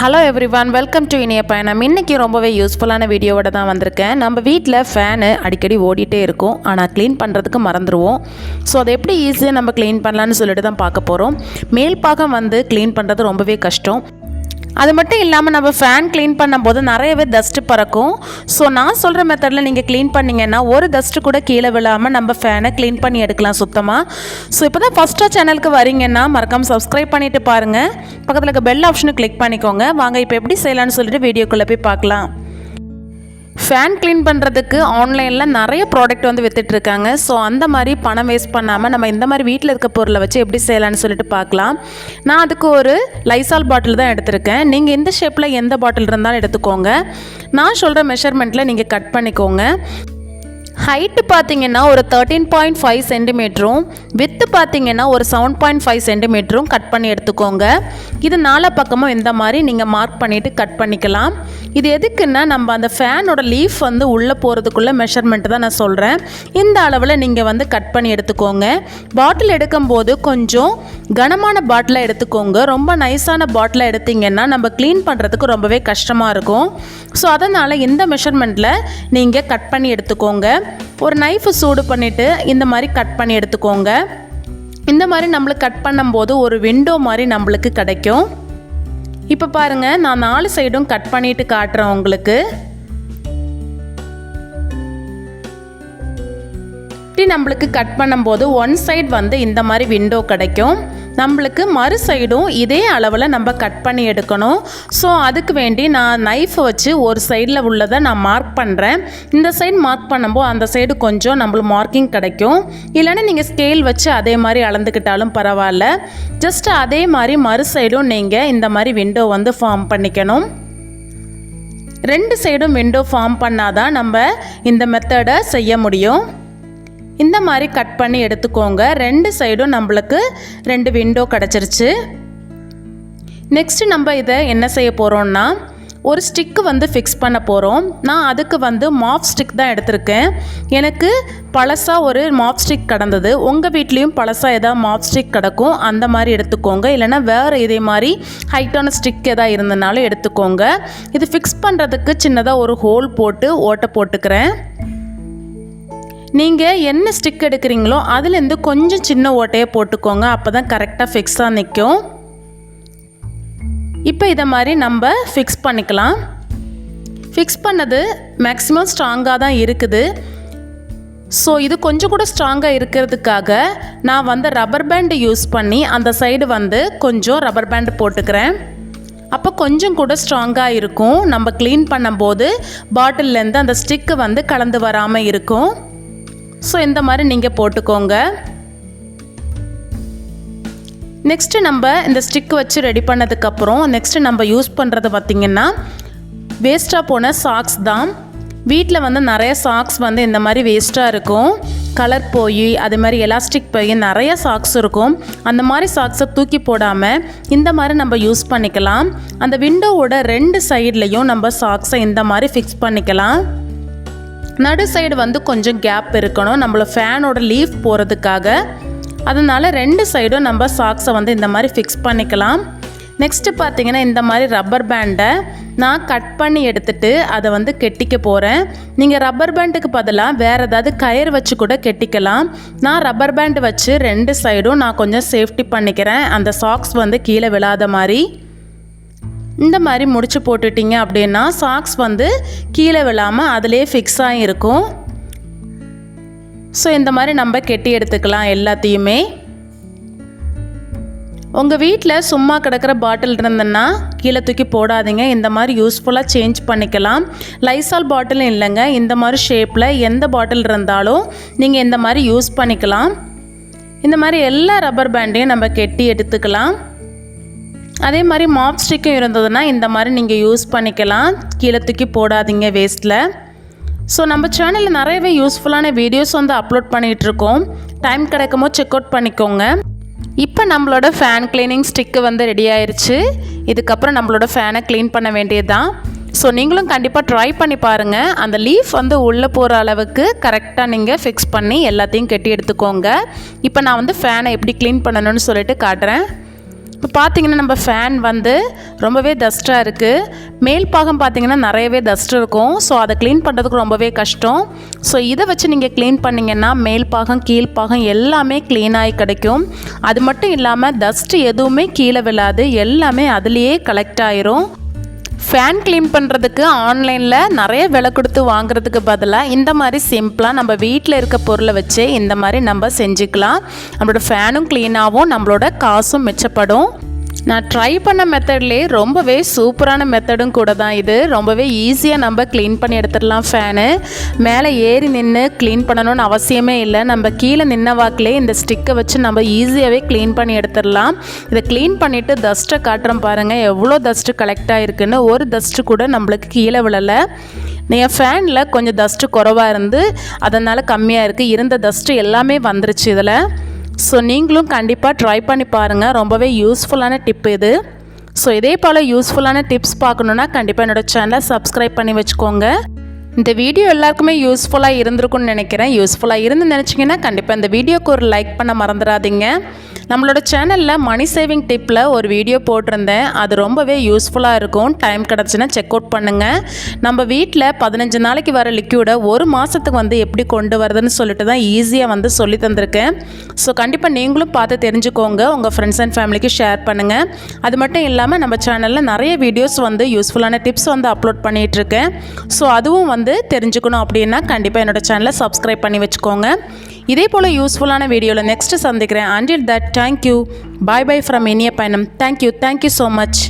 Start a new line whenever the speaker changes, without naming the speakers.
Hello everyone welcome to இனிய பயணம். இன்றைக்கி ரொம்பவே யூஸ்ஃபுல்லான வீடியோவோட தான் வந்திருக்கேன். நம்ம வீட்டில் ஃபேனு அடிக்கடி ஓடிட்டே இருக்கும். ஆனால் க்ளீன் பண்ணுறதுக்கு மறந்துடுவோம் ஸோ அதை எப்படி ஈஸியாக நம்ம க்ளீன் பண்ணலான்னு சொல்லிட்டு தான் பார்க்க போகிறோம் மேல் பாகம் வந்து க்ளீன் பண்ணுறது ரொம்பவே கஷ்டம். அது மட்டும் இல்லாமல் நம்ம ஃபேன் க்ளீன் பண்ணும்போது நிறையவே டஸ்ட்டு பறக்கும். ஸோ நான் சொல்கிற மெத்தடில் நீங்கள் க்ளீன் பண்ணிங்கன்னா ஒரு டஸ்ட்டு கூட கீழே விழாமல் நம்ம ஃபேனை க்ளீன் பண்ணி எடுக்கலாம் சுத்தமாக ஸோ இப்போ தான் ஃபஸ்ட்டாக சேனலுக்கு வரீங்கன்னா மறக்காமல் சப்ஸ்கிரைப் பண்ணிவிட்டு பாருங்கள் பக்கத்தில் இருக்க பெல் ஆப்ஷனை கிளிக் பண்ணிக்கோங்க. வாங்க இப்போ எப்படி செய்யலான்னு சொல்லிட்டு வீடியோக்குள்ளே போய் பார்க்கலாம். ஃபேன் க்ளீன் பண்ணுறதுக்கு ஆன்லைனில் நிறைய ப்ராடக்ட் வந்து வித்துட்ருக்காங்க ஸோ அந்த மாதிரி பணம் வேஸ்ட் பண்ணாமல் நம்ம இந்த மாதிரி வீட்டில் இருக்க பொருளை வச்சு எப்படி செய்யலான்னு சொல்லிட்டு பார்க்கலாம். நான் அதுக்கு ஒரு லைசால் பாட்டில் தான் எடுத்திருக்கேன். நீங்கள் எந்த ஷேப்பில் எந்த பாட்டில் இருந்தாலும் எடுத்துக்கோங்க. நான் சொல்கிற மெஷர்மெண்ட்டில் நீங்கள் கட் பண்ணிக்கோங்க. ஹைட்டு பார்த்தீங்கன்னா ஒரு தேர்ட்டீன் பாயிண்ட் ஃபைவ் சென்டிமீட்டரும் வித்து பார்த்தீங்கன்னா ஒரு செவன் பாயிண்ட் ஃபைவ் சென்டிமீட்டரும் கட் பண்ணி எடுத்துக்கோங்க. இது நாலா பக்கமும் இந்த மாதிரி நீங்கள் மார்க் பண்ணிவிட்டு கட் பண்ணிக்கலாம். இது எதுக்குன்னா நம்ம அந்த ஃபேனோட லீஃப் வந்து உள்ளே போகிறதுக்குள்ள மெஷர்மெண்ட் தான் நான் சொல்கிறேன் இந்த அளவில் நீங்கள் வந்து கட் பண்ணி எடுத்துக்கோங்க. பாட்டில் எடுக்கும்போது கொஞ்சம் கனமான பாட்டிலாக எடுத்துக்கோங்க. ரொம்ப நைஸான பாட்டிலாக எடுத்தீங்கன்னா நம்ம க்ளீன் பண்ணுறதுக்கு ரொம்பவே கஷ்டமாக இருக்கும். ஸோ அதனால் இந்த மெஷர்மெண்ட்டில் நீங்கள் கட் பண்ணி எடுத்துக்கோங்க. ஒரு நைஃபை சூடு பண்ணிவிட்டு இந்த மாதிரி கட் பண்ணி எடுத்துக்கோங்க. இந்த மாதிரி நம்மளுக்கு கட் பண்ணும்போது ஒரு விண்டோ மாதிரி நம்மளுக்கு கிடைக்கும். இப்போ பாருங்கள் நான் நாலு சைடும் கட் பண்ணிட்டு காட்டுறேன் உங்களுக்கு. இப்படி நம்மளுக்கு கட் பண்ணும்போது ஒன் சைடு வந்து இந்த மாதிரி விண்டோ கிடைக்கும். நம்மளுக்கு மறு சைடும் இதே அளவில் நம்ம கட் பண்ணி எடுக்கணும். ஸோ அதுக்கு வேண்டி நான் நைஃபை வச்சு ஒரு சைடில் உள்ளதை நான் மார்க் பண்ணுறேன் இந்த சைடு மார்க் பண்ணும்போது அந்த சைடு கொஞ்சம் நம்மளுக்கு மார்க்கிங் கிடைக்கும். இல்லைன்னா நீங்கள் ஸ்கேல் வச்சு அதே மாதிரி அளந்துக்கிட்டாலும் பரவாயில்ல. ஜஸ்ட் அதே மாதிரி மறு சைடும் நீங்கள் இந்த மாதிரி விண்டோ வந்து ஃபார்ம் பண்ணிக்கணும். ரெண்டு சைடும் விண்டோ ஃபார்ம் பண்ணாதான் நம்ம இந்த மெத்தடை செய்ய முடியும். இந்த மாதிரி கட் பண்ணி எடுத்துக்கோங்க. ரெண்டு சைடும் நம்மளுக்கு ரெண்டு விண்டோ கிடச்சிருச்சு. நெக்ஸ்ட் நம்ம இதை என்ன செய்ய போகிறோம்னா ஒரு ஸ்டிக்கு வந்து ஃபிக்ஸ் பண்ண போகிறோம் நான் அதுக்கு வந்து மாப் ஸ்டிக் தான் எடுத்திருக்கேன். எனக்கு பழசாக ஒரு மாப் ஸ்டிக் கிடந்தது. உங்கள் வீட்லேயும் பழசாக எதாவது மாப் ஸ்டிக் கிடக்கும் அந்த மாதிரி எடுத்துக்கோங்க. இல்லைனா வேறு இதே மாதிரி ஹைட்டான ஸ்டிக் எதாவது இருந்தனாலும் எடுத்துக்கோங்க. இது ஃபிக்ஸ் பண்ணுறதுக்கு சின்னதாக ஒரு ஹோல் போட்டு ஓட்டை போட்டுக்கிறேன். நீங்கள் என்ன ஸ்டிக் எடுக்கிறீங்களோ அதுலேருந்து கொஞ்சம் சின்ன ஓட்டையை போட்டுக்கோங்க. அப்போ தான் கரெக்டாக ஃபிக்ஸாக நிற்கும் இப்போ இதை மாதிரி நம்ம ஃபிக்ஸ் பண்ணிக்கலாம். ஃபிக்ஸ் பண்ணது மேக்ஸிமம் ஸ்ட்ராங்காக தான் இருக்குது. ஸோ இது கொஞ்சம் கூட ஸ்ட்ராங்காக இருக்கிறதுக்காக நான் வந்து ரப்பர் பேண்டு யூஸ் பண்ணி அந்த சைடு வந்து கொஞ்சம் ரப்பர் பேண்டு போட்டுக்கிறேன். அப்போ கொஞ்சம் கூட ஸ்ட்ராங்காக இருக்கும். நம்ம க்ளீன் பண்ணும்போது பாட்டில்லேருந்து அந்த ஸ்டிக்கு வந்து கலந்து வராமல் இருக்கும். ஸோ இந்த மாதிரி நீங்கள் போட்டுக்கோங்க. நெக்ஸ்ட்டு நம்ம இந்த ஸ்டிக் வச்சு ரெடி பண்ணதுக்கப்புறம் நெக்ஸ்ட்டு நம்ம யூஸ் பண்ணுறது பார்த்திங்கன்னா வேஸ்ட்டாக போன சாக்ஸ் தான். வீட்டில் வந்து நிறைய சாக்ஸ் வந்து இந்த மாதிரி வேஸ்ட்டாக இருக்கும். கலர் போய் அது மாதிரி எலாஸ்டிக் போய் நிறைய சாக்ஸ் இருக்கும். அந்த மாதிரி சாக்ஸை தூக்கி போடாமல் இந்த மாதிரி நம்ம யூஸ் பண்ணிக்கலாம். அந்த விண்டோவோட ரெண்டு சைட்லேயும் நம்ம சாக்ஸை இந்த மாதிரி ஃபிக்ஸ் பண்ணிக்கலாம். நடு சைடு வந்து கொஞ்சம் கேப் இருக்கணும். நம்மள ஃபேனோட லீஃப் போகிறதுக்காக அதனால் ரெண்டு சைடும் நம்ம சாக்ஸை வந்து இந்த மாதிரி ஃபிக்ஸ் பண்ணிக்கலாம். நெக்ஸ்ட்டு பார்த்தீங்கன்னா இந்த மாதிரி ரப்பர் பேண்டை நான் கட் பண்ணி எடுத்துட்டு அதை வந்து கெட்டிக்க போகிறேன் நீங்கள் ரப்பர் பேண்டுக்கு பதிலாக வேறு ஏதாவது கயிறு வச்சு கூட கெட்டிக்கலாம். நான் ரப்பர் பேண்டு வச்சு ரெண்டு சைடும் நான் கொஞ்சம் சேஃப்டி பண்ணிக்கிறேன். அந்த சாக்ஸ் வந்து கீழே விழாத மாதிரி. இந்த மாதிரி முடிச்சு போட்டுட்டிங்க அப்படின்னா சாக்ஸ் வந்து கீழே விழாமல் அதிலே ஃபிக்ஸாக இருக்கும். ஸோ இந்த மாதிரி நம்ம கெட்டி எடுத்துக்கலாம் எல்லாத்தையுமே. உங்கள் வீட்டில் சும்மா கிடக்கிற பாட்டில் இருந்ததுன்னா கீழே தூக்கி போடாதீங்க. இந்த மாதிரி யூஸ்ஃபுல்லாக சேஞ்ச் பண்ணிக்கலாம். லைசால் பாட்டிலும் இல்லைங்க. இந்த மாதிரி ஷேப்பில் எந்த பாட்டில் இருந்தாலும் நீங்கள் இந்த மாதிரி யூஸ் பண்ணிக்கலாம். இந்த மாதிரி எல்லா ரப்பர் பேண்டையும் நம்ம கெட்டி எடுத்துக்கலாம். அதே மாதிரி மாப் ஸ்டிக்கும் இருந்ததுன்னா இந்த மாதிரி நீங்கள் யூஸ் பண்ணிக்கலாம். கீழே தூக்கி போடாதீங்க வேஸ்ட்டில் ஸோ நம்ம சேனலில் நிறையவே யூஸ்ஃபுல்லான வீடியோஸ் வந்து அப்லோட் பண்ணிகிட்ருக்கோம் டைம் கிடைக்குமோ செக் அவுட் பண்ணிக்கோங்க. இப்போ நம்மளோட ஃபேன் கிளீனிங் ஸ்டிக்கு வந்து ரெடி ஆயிடுச்சு இதுக்கப்புறம் நம்மளோட ஃபேனை க்ளீன் பண்ண வேண்டியது தான் ஸோ நீங்களும் கண்டிப்பாக ட்ரை பண்ணி பாருங்கள் அந்த லீஃப் வந்து உள்ளே போகிற அளவுக்கு கரெக்டாக நீங்கள் ஃபிக்ஸ் பண்ணி எல்லாத்தையும் கட்டி எடுத்துக்கோங்க. இப்போ நான் வந்து ஃபேனை எப்படி க்ளீன் பண்ணணும்னு சொல்லிட்டு காட்டுறேன். இப்போ பார்த்தீங்கன்னா நம்ம ஃபேன் வந்து ரொம்பவே டஸ்ட்டாக இருக்குது மேல் பாகம் பார்த்தீங்கன்னா நிறையவே டஸ்ட் இருக்கும். ஸோ அதை க்ளீன் பண்ணுறதுக்கு ரொம்பவே கஷ்டம். ஸோ இதை வச்சு நீங்கள் க்ளீன் பண்ணிங்கன்னா மேல் பாகம் கீழ் பாகம் எல்லாமே க்ளீனாகி கிடைக்கும். அது மட்டும் இல்லாமல் டஸ்ட்டு எதுவுமே கீழே விழாது. எல்லாமே அதுலேயே கலெக்ட் ஆயிரும். ஃபேன் க்ளீன் பண்ணுறதுக்கு ஆன்லைனில் நிறைய விலை கொடுத்து வாங்குறதுக்கு பதிலாக இந்த மாதிரி சிம்பிளாக நம்ம வீட்டில் இருக்க பொருளை வச்சு இந்த மாதிரி நம்ம செஞ்சுக்கலாம். நம்மளோட ஃபேனும் க்ளீனாகவும் நம்மளோட காசும் மிச்சப்படும். நான் ட்ரை பண்ண மெத்தட்லேயே ரொம்பவே சூப்பரான மெத்தடும் கூட தான் இது. ரொம்பவே ஈஸியாக நம்ம க்ளீன் பண்ணி எடுத்துடலாம் ஃபேனு மேலே ஏறி நின்று க்ளீன் பண்ணணும்னு அவசியமே இல்லை. நம்ம கீழே நின்ன வாக்கிலே இந்த ஸ்டிக்கை வச்சு நம்ம ஈஸியாகவே க்ளீன் பண்ணி எடுத்துடலாம். இதை க்ளீன் பண்ணிவிட்டு டஸ்ட்டை காட்டுறோம் பாருங்கள் எவ்வளோ டஸ்ட்டு கலெக்ட் ஆகிருக்குன்னு ஒரு டஸ்ட்டு கூட நம்மளுக்கு கீழே விழலை. என் ஃபேனில் கொஞ்சம் டஸ்ட்டு குறவாக இருந்து அதனால் கம்மியாக இருக்குது இருந்த டஸ்ட்டு எல்லாமே வந்துருச்சு இதில். ஸோ நீங்களும் கண்டிப்பாக ட்ரை பண்ணி பாருங்கள் ரொம்பவே யூஸ்ஃபுல்லான டிப் இது. ஸோ இதே போல் யூஸ்ஃபுல்லான டிப்ஸ் பார்க்கணுன்னா கண்டிப்பாக என்னோடய சேனலை சப்ஸ்கிரைப் பண்ணி வச்சுக்கோங்க. இந்த வீடியோ எல்லாருக்குமே யூஸ்ஃபுல்லாக இருந்திருக்கும்னு நினைக்கிறேன். யூஸ்ஃபுல்லாக இருந்து நினச்சிங்கன்னா கண்டிப்பாக இந்த வீடியோக்கு ஒரு லைக் பண்ண மறந்துடாதீங்க. நம்மளோட சேனலில் மணி சேவிங் டிப்பில் ஒரு வீடியோ போட்டிருந்தேன். அது ரொம்பவே யூஸ்ஃபுல்லாக இருக்கும். டைம் கிடச்சுன்னா செக் அவுட் பண்ணுங்கள் நம்ம வீட்டில் பதினஞ்சு நாளைக்கு வர லிக்யூடை ஒரு மாதத்துக்கு வந்து எப்படி கொண்டு வரதுன்னு சொல்லிட்டு தான் ஈஸியாக வந்து சொல்லி தந்திருக்கேன். ஸோ கண்டிப்பாக நீங்களும் பார்த்து தெரிஞ்சுக்கோங்க. உங்கள் ஃப்ரெண்ட்ஸ் அண்ட் ஃபேமிலிக்கு ஷேர் பண்ணுங்கள் அது மட்டும் இல்லாமல் நம்ம சேனலில் நிறைய வீடியோஸ் வந்து யூஸ்ஃபுல்லான டிப்ஸ் வந்து அப்லோட் பண்ணிகிட்ருக்கேன் ஸோ அதுவும் வந்து தெரிஞ்சுக்கணும் அப்படின்னா கண்டிப்பாக என்னோடய சேனலை சப்ஸ்கிரைப் பண்ணி வச்சுக்கோங்க. இதே போல் யூஸ்ஃபுல்லான வீடியோவில் நெக்ஸ்ட்டு சந்திக்கிறேன். Until that thank you bye bye from இனிய பயணம். Thank you thank you so much